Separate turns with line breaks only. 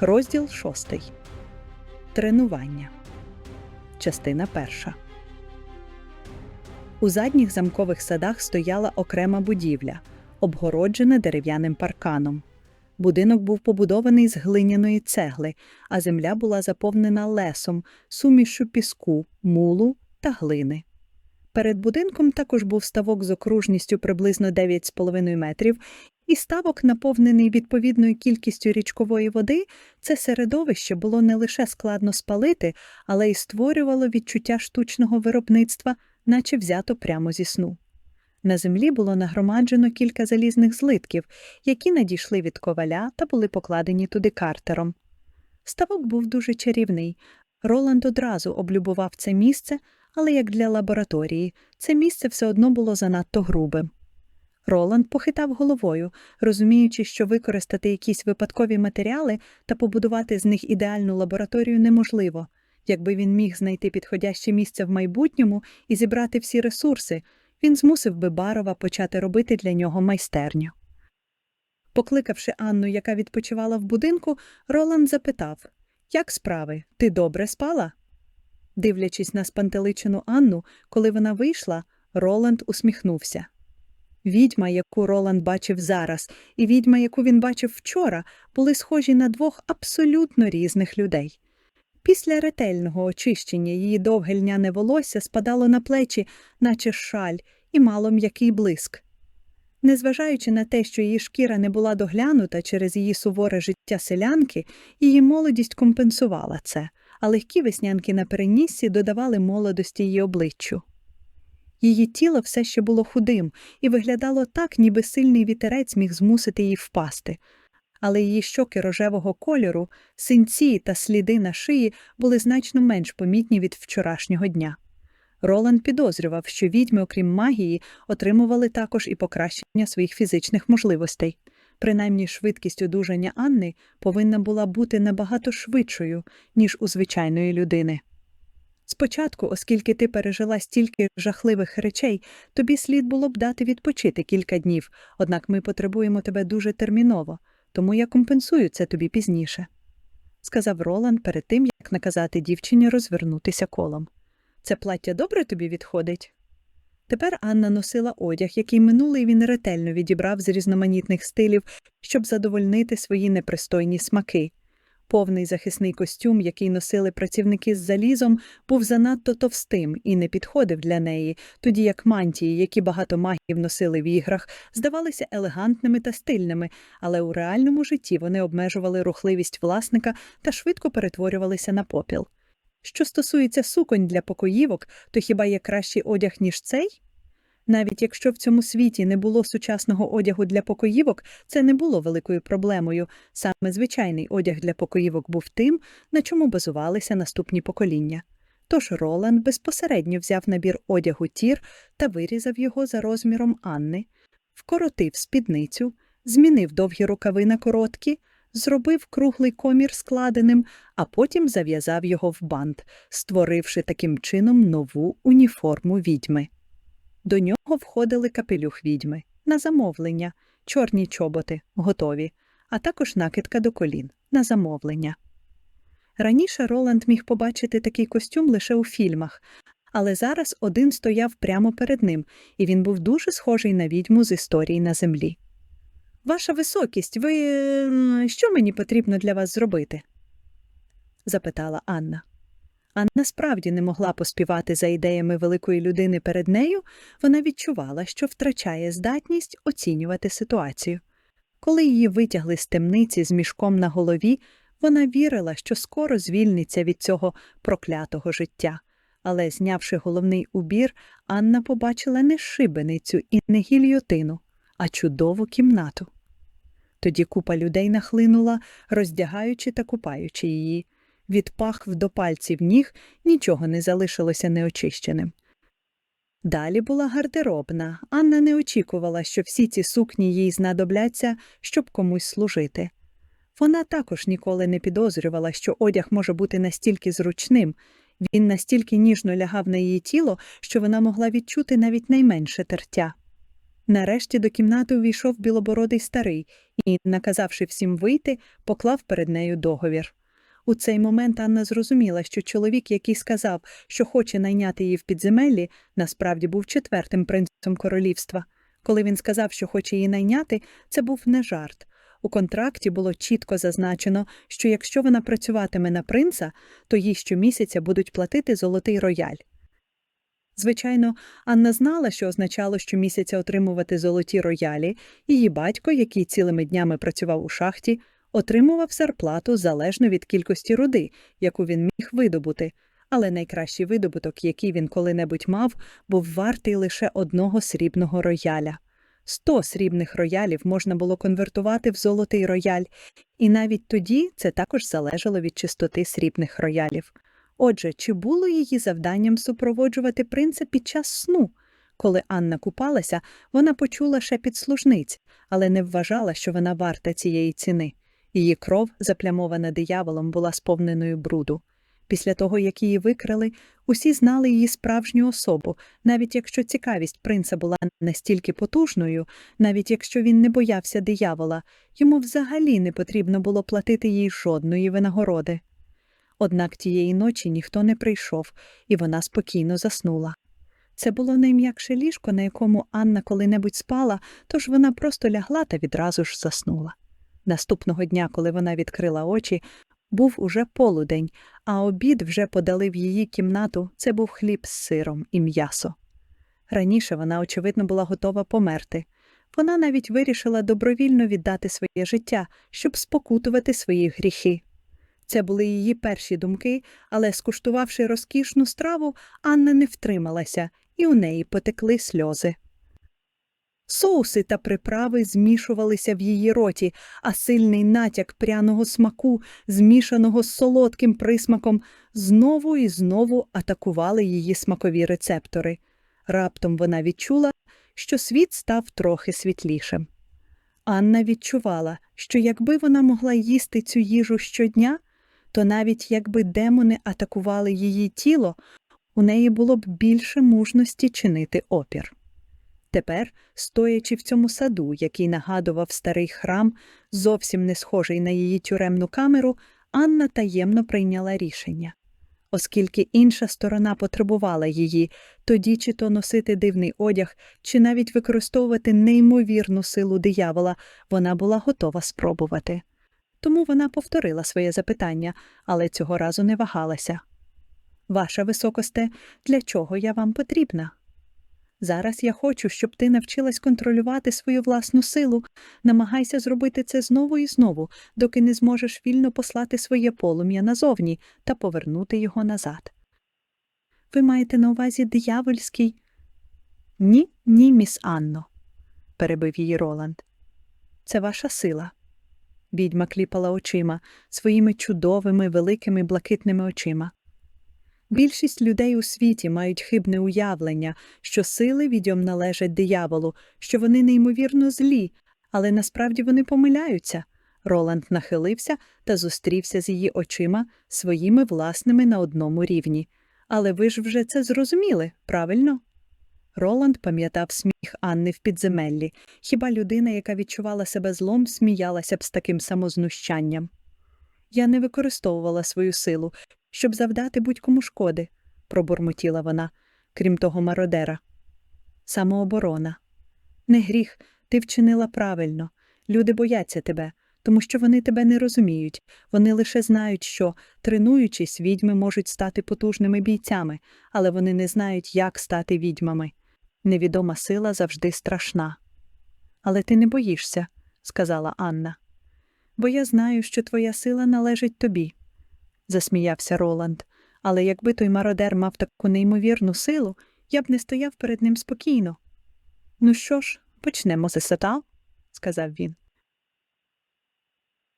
Розділ шостий. Тренування. Частина перша. У задніх замкових садах стояла окрема будівля, обгороджена дерев'яним парканом. Будинок був побудований з глиняної цегли, а земля була заповнена лесом, сумішю піску, мулу та глини. Перед будинком також був ставок з окружністю приблизно 9,5 метрів, і ставок, наповнений відповідною кількістю річкової води, це середовище було не лише складно спалити, але й створювало відчуття штучного виробництва, наче взято прямо зі сну. На землі було нагромаджено кілька залізних злитків, які надійшли від коваля та були покладені туди картером. Ставок був дуже чарівний. Роланд одразу облюбував це місце, але як для лабораторії, це місце все одно було занадто грубим. Роланд похитав головою, розуміючи, що використати якісь випадкові матеріали та побудувати з них ідеальну лабораторію неможливо. Якби він міг знайти підходяще місце в майбутньому і зібрати всі ресурси, він змусив би Барова почати робити для нього майстерню. Покликавши Анну, яка відпочивала в будинку, Роланд запитав Як справи? Ти добре спала? Дивлячись на спантеличену Анну, коли вона вийшла, Роланд усміхнувся. Відьма, яку Роланд бачив зараз, і відьма, яку він бачив вчора, були схожі на двох абсолютно різних людей. Після ретельного очищення її довге льняне волосся спадало на плечі, наче шаль, і мало м'який блиск. Незважаючи на те, що її шкіра не була доглянута через її суворе життя селянки, її молодість компенсувала це, а легкі веснянки на переніссі додавали молодості її обличчю. Її тіло все ще було худим і виглядало так, ніби сильний вітерець міг змусити її впасти. Але її щоки рожевого кольору, синці та сліди на шиї були значно менш помітні від вчорашнього дня. Роланд підозрював, що відьми, окрім магії, отримували також і покращення своїх фізичних можливостей. Принаймні, швидкість одужання Анни повинна була бути набагато швидшою, ніж у звичайної людини. Спочатку, оскільки ти пережила стільки жахливих речей, тобі слід було б дати відпочити кілька днів, однак ми потребуємо тебе дуже терміново, тому я компенсую це тобі пізніше, сказав Роланд перед тим, як наказати дівчині розвернутися колом. Це плаття добре тобі відходить? Тепер Анна носила одяг, який минулий він ретельно відібрав з різноманітних стилів, щоб задовольнити свої непристойні смаки. Повний захисний костюм, який носили працівники з залізом, був занадто товстим і не підходив для неї, тоді як мантії, які багато магів носили в іграх, здавалися елегантними та стильними, але у реальному житті вони обмежували рухливість власника та швидко перетворювалися на попіл. Що стосується суконь для покоївок, то хіба є кращий одяг, ніж цей? Навіть якщо в цьому світі не було сучасного одягу для покоївок, це не було великою проблемою. Саме звичайний одяг для покоївок був тим, на чому базувалися наступні покоління. Тож Роланд безпосередньо взяв набір одягу тір та вирізав його за розміром Анни, вкоротив спідницю, змінив довгі рукави на короткі, зробив круглий комір складеним, а потім зав'язав його в бант, створивши таким чином нову уніформу відьми. До нього входили капелюх відьми на замовлення, чорні чоботи готові, а також накидка до колін на замовлення. Раніше Роланд міг побачити такий костюм лише у фільмах, але зараз один стояв прямо перед ним, і він був дуже схожий на відьму з історії на землі. Ваша високість, ви що мені потрібно для вас зробити? запитала Анна. Анна справді не могла поспівати за ідеями великої людини перед нею, вона відчувала, що втрачає здатність оцінювати ситуацію. Коли її витягли з темниці з мішком на голові, вона вірила, що скоро звільниться від цього проклятого життя. Але, знявши головний убір, Анна побачила не шибеницю і не гільйотину, а чудову кімнату. Тоді купа людей нахлинула, роздягаючи та купаючи її. Від пахв до пальців ніг нічого не залишилося неочищеним. Далі була гардеробна. Анна не очікувала, що всі ці сукні їй знадобляться, щоб комусь служити. Вона також ніколи не підозрювала, що одяг може бути настільки зручним, він настільки ніжно лягав на її тіло, що вона могла відчути навіть найменше тертя. Нарешті до кімнати увійшов білобородий старий і, наказавши всім вийти, поклав перед нею договір. У цей момент Анна зрозуміла, що чоловік, який сказав, що хоче найняти її в підземеллі, насправді був четвертим принцем королівства. Коли він сказав, що хоче її найняти, це був не жарт. У контракті було чітко зазначено, що якщо вона працюватиме на принца, то їй щомісяця будуть платити золотий рояль. Звичайно, Анна знала, що означало щомісяця отримувати золоті роялі, її батько, який цілими днями працював у шахті, отримував зарплату залежно від кількості руди, яку він міг видобути. Але найкращий видобуток, який він коли-небудь мав, був вартий лише одного срібного рояля. Сто срібних роялів можна було конвертувати в золотий рояль, і навіть тоді це також залежало від чистоти срібних роялів. Отже, чи було її завданням супроводжувати принца під час сну? Коли Анна купалася, вона почула шепіт служниць, але не вважала, що вона варта цієї ціни. Її кров, заплямована дияволом, була сповненою бруду. Після того, як її викрали, усі знали її справжню особу, навіть якщо цікавість принца була настільки потужною, навіть якщо він не боявся диявола, йому взагалі не потрібно було платити їй жодної винагороди. Однак тієї ночі ніхто не прийшов, і вона спокійно заснула. Це було найм'якше ліжко, на якому Анна коли-небудь спала, тож вона просто лягла та відразу ж заснула. Наступного дня, коли вона відкрила очі, був уже полудень, а обід вже подали в її кімнату це був хліб з сиром і м'ясо. Раніше вона, очевидно, була готова померти. Вона навіть вирішила добровільно віддати своє життя, щоб спокутувати свої гріхи. Це були її перші думки, але, скуштувавши розкішну страву, Анна не втрималася, і у неї потекли сльози. Соуси та приправи змішувалися в її роті, а сильний натяк пряного смаку, змішаного з солодким присмаком, знову і знову атакували її смакові рецептори. Раптом вона відчула, що світ став трохи світлішим. Анна відчувала, що якби вона могла їсти цю їжу щодня, то навіть якби демони атакували її тіло, у неї було б більше мужності чинити опір. Тепер, стоячи в цьому саду, який нагадував старий храм, зовсім не схожий на її тюремну камеру, Анна таємно прийняла рішення. Оскільки інша сторона потребувала її, тоді чи то носити дивний одяг, чи навіть використовувати неймовірну силу диявола, вона була готова спробувати. Тому вона повторила своє запитання, але цього разу не вагалася. Ваша високосте, для чого я вам потрібна? Зараз я хочу, щоб ти навчилась контролювати свою власну силу. Намагайся зробити це знову і знову, доки не зможеш вільно послати своє полум'я назовні та повернути його назад. Ви маєте на увазі диявольський? Ні, ні, міс Анно, перебив її Роланд. Це ваша сила. Відьма кліпала очима, своїми чудовими, великими блакитними очима. Більшість людей у світі мають хибне уявлення, що сили відьом належать дияволу, що вони неймовірно злі, але насправді вони помиляються. Роланд нахилився та зустрівся з її очима своїми власними на одному рівні. Але ви ж вже це зрозуміли, правильно? Роланд пам'ятав сміх Анни в підземеллі. Хіба людина, яка відчувала себе злом, сміялася б з таким самознущанням? Я не використовувала свою силу, щоб завдати будь-кому шкоди, пробурмотіла вона, крім того мародера. Самооборона. Не гріх, ти вчинила правильно. Люди бояться тебе, тому що вони тебе не розуміють. Вони лише знають, що, тренуючись, відьми можуть стати потужними бійцями, але вони не знають, як стати відьмами. Невідома сила завжди страшна. Але ти не боїшся, сказала Анна. Бо я знаю, що твоя сила належить тобі засміявся Роланд. Але якби той мародер мав таку неймовірну силу, я б не стояв перед ним спокійно. Ну що ж, почнемо з сета, сказав він.